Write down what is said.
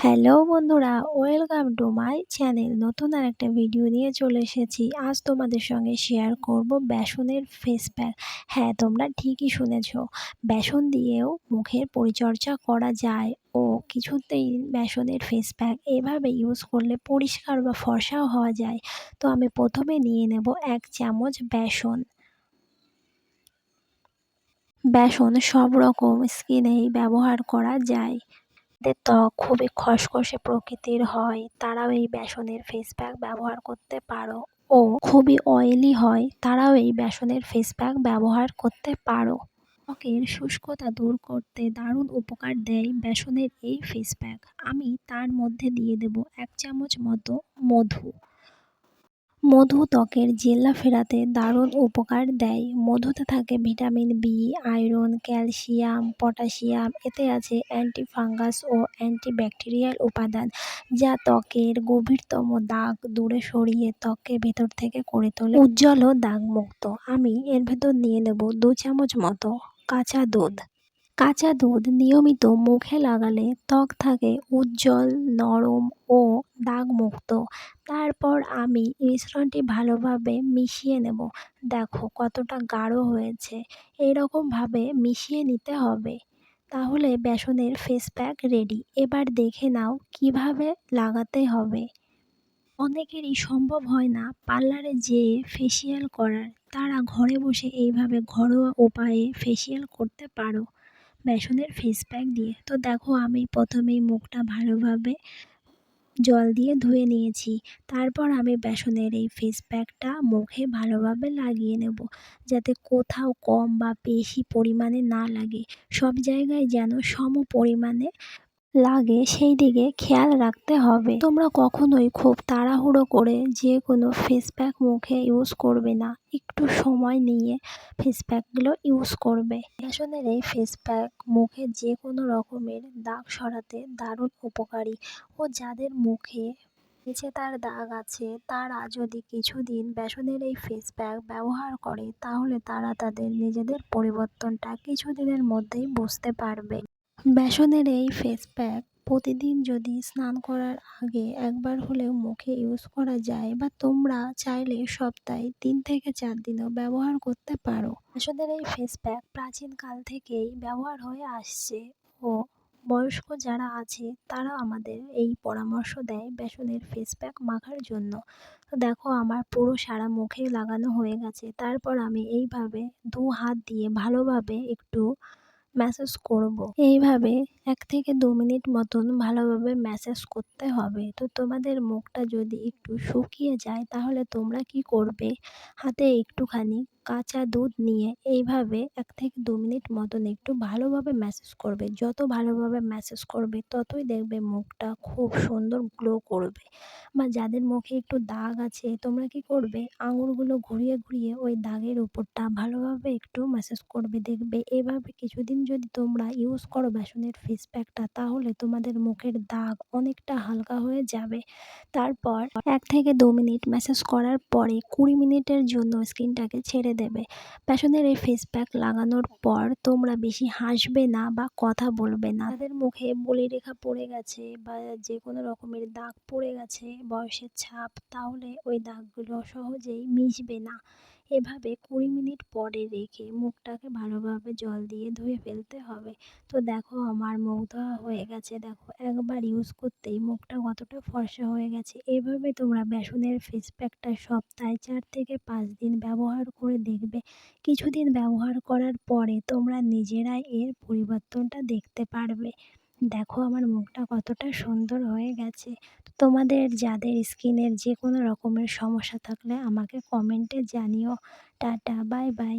Hello বন্ধুরা, welcome to my channel. নতুন আর একটা ভিডিও নিয়ে চলে এসেছি। আজ তোমাদের সঙ্গে শেয়ার করব বেসনের ফেস প্যাক হ্যাঁ তোমরা ঠিকই শুনেছ, বেসন দিয়েও মুখের পরিচর্যা করা যায় ও কিছুতেই বেসনের ফেস প্যাক এভাবে ইউজ করলে পরিষ্কার বা ফর্সাও হওয়া যায়। তো আমি প্রথমে নিয়ে নেব এক চামচ বেসন। বেসন সব রকম স্কিনেই ব্যবহার করা যায়। যাদের ত্বক খুবই খসখসে প্রকৃতির হয়, তারাও এই বেসনের ফেস প্যাক ব্যবহার করতে পারো। ও খুবই অয়েলি হয়, তারাও এই বেসনের ফেস প্যাক ব্যবহার করতে পারো। ত্বকের শুষ্কতা দূর করতে দারুণ উপকার দেয় বেসনের এই ফেস প্যাক আমি তার মধ্যে দিয়ে দেব এক চামচ মতো মধু। মধু ত্বকের জেল্লা ফেরাতে দারুণ উপকার দেয়। মধুতে থাকে vitamin B iron, calcium, potassium. এতে আছে অ্যান্টি ফাঙ্গাস ও অ্যান্টিব্যাকটেরিয়াল উপাদান যা ত্বকের গভীরতম দাগ দূরে সরিয়ে ত্বকের ভেতর থেকে করে তোলে। উজ্জ্বল ও দাগমুক্ত। আমি এর ভেতর নিয়ে নেব দু চামচ মতো কাঁচা দুধ। কাঁচা দুধ নিয়মিত মুখে লাগালে ত্বক থাকে উজ্জ্বল, নরম ও দাগমুক্ত। তারপর আমি মিশ্রণটি ভালোভাবে মিশিয়ে নেব। দেখো কতটা গাঢ় হয়েছে। এইরকমভাবে মিশিয়ে নিতে হবে। তাহলে বেসনের ফেস প্যাক রেডি এবার দেখে নাও কীভাবে লাগাতে হবে। অনেকেরই সম্ভব হয় না পার্লারে যেয়ে ফেসিয়াল করার। তারা ঘরে বসে এইভাবে ঘরোয়া উপায়ে ফেসিয়াল করতে পারো। বেসনের ফেস প্যাক দিয়ে। তো দেখো আমি প্রথমেই মুখটা ভালোভাবে জল দিয়ে ধুয়ে নিয়েছি। তারপর আমি বেসনের এই ফেস প্যাকটা মুখে ভালোভাবে লাগিয়ে নেব। যাতে কোথাও কম বা বেশি পরিমাণে না লাগে। সব জায়গায় যেন সম পরিমাণে লাগে, সেই দিকে খেয়াল রাখতে হবে। তোমরা কখনোই খুব তাড়াহুড়ো করে যে কোনো ফেস প্যাক মুখে ইউজ করবে না। একটু সময় নিয়ে ফেস প্যাকগুলো ইউজ করবে। বেসনের এই ফেস প্যাক মুখে যে কোনো রকমের দাগ সরাতে দারুণ উপকারী। ও যাদের মুখে নিচে তার দাগ আছে, তারা যদি কিছুদিন বেসনের এই ফেস প্যাক ব্যবহার করে, তাহলে তারা তাদের নিজেদের পরিবর্তনটা কিছুদিনের মধ্যেই বুঝতে পারবে। বেসনের এই ফেস প্যাক প্রতিদিন যদি স্নান করার আগে একবার হলেও মুখে ইউজ করা যায় বা তোমরা চাইলে সপ্তাহে তিন থেকে চার দিনও ব্যবহার করতে পারো। বেসনের এই ফেস প্যাক প্রাচীনকাল থেকেই ব্যবহার হয়ে আসছে ও বয়স্ক যারা আছে তারা আমাদের এই পরামর্শ দেয় বেসনের ফেস প্যাক মাখার জন্য। তো দেখো আমার পুরো সারা মুখে লাগানো হয়ে গেছে। তারপর আমি এইভাবে দু হাত দিয়ে ভালোভাবে একটু ম্যাসাজ করব। এইভাবে এক থেকে দু মিনিট মতন ভালোভাবে ম্যাসাজ করতে হবে তো তোমাদের মুখটা যদি একটু শুকিয়ে যায়, তাহলে তোমরা কি করবে হাতে একটুখানি কাঁচা দুধ নিয়ে এইভাবে এক থেকে দু মিনিট মতন একটু ভালোভাবে ম্যাসাজ করবে। যত ভালোভাবে ম্যাসাজ করবে, ততই দেখবে মুখটা খুব সুন্দর গ্লো করবে। বা যাদের মুখে একটু দাগ আছে, তোমরা কি করবে? আঙুলগুলো ঘুরিয়ে ঘুরিয়ে ওই দাগের উপরটা ভালোভাবে একটু ম্যাসাজ করবে। দেখবে এভাবে কিছুদিন যদি তোমরা ইউজ করো বেসনের ফেস প্যাকটা তাহলে তোমাদের মুখের দাগ অনেকটা হালকা হয়ে যাবে। তারপর এক থেকে দু মিনিট ম্যাসেজ করার পরে কুড়ি মিনিটের জন্য স্কিনটাকে ছেড়ে দেবে। প্যাশনের এই ফেস প্যাক লাগানোর পর তোমরা বেশি হাসবে না বা কথা বলবে না। তাদের মুখে বলি রেখা পড়ে গেছে বা যে কোনো রকমের দাগ পড়ে গেছে, বয়সের ছাপ, তাহলে ওই দাগগুলো সহজেই মিশবে না। এভাবে কুড়ি মিনিট পরে রেখে মুখটাকে ভালোভাবে জল দিয়ে ধুয়ে ফেলতে হবে। তো দেখো আমার মুখ ধোয়া হয়ে গেছে। দেখো একবার ইউজ করতেই মুখটা কতটা ফর্সা হয়ে গেছে। এভাবে তোমরা বেসনের ফেস প্যাকটা সপ্তাহে চার থেকে পাঁচ দিন ব্যবহার করে দেখবে। কিছুদিন ব্যবহার করার পরে তোমরা নিজেরাই এর পরিবর্তনটা দেখতে পারবে। দেখো আমার মুখটা কতটা সুন্দর হয়ে গেছে। তোমাদের যাদের স্কিনের যে কোনো রকমের সমস্যা থাকলে আমাকে কমেন্টে জানিও। Tata bye bye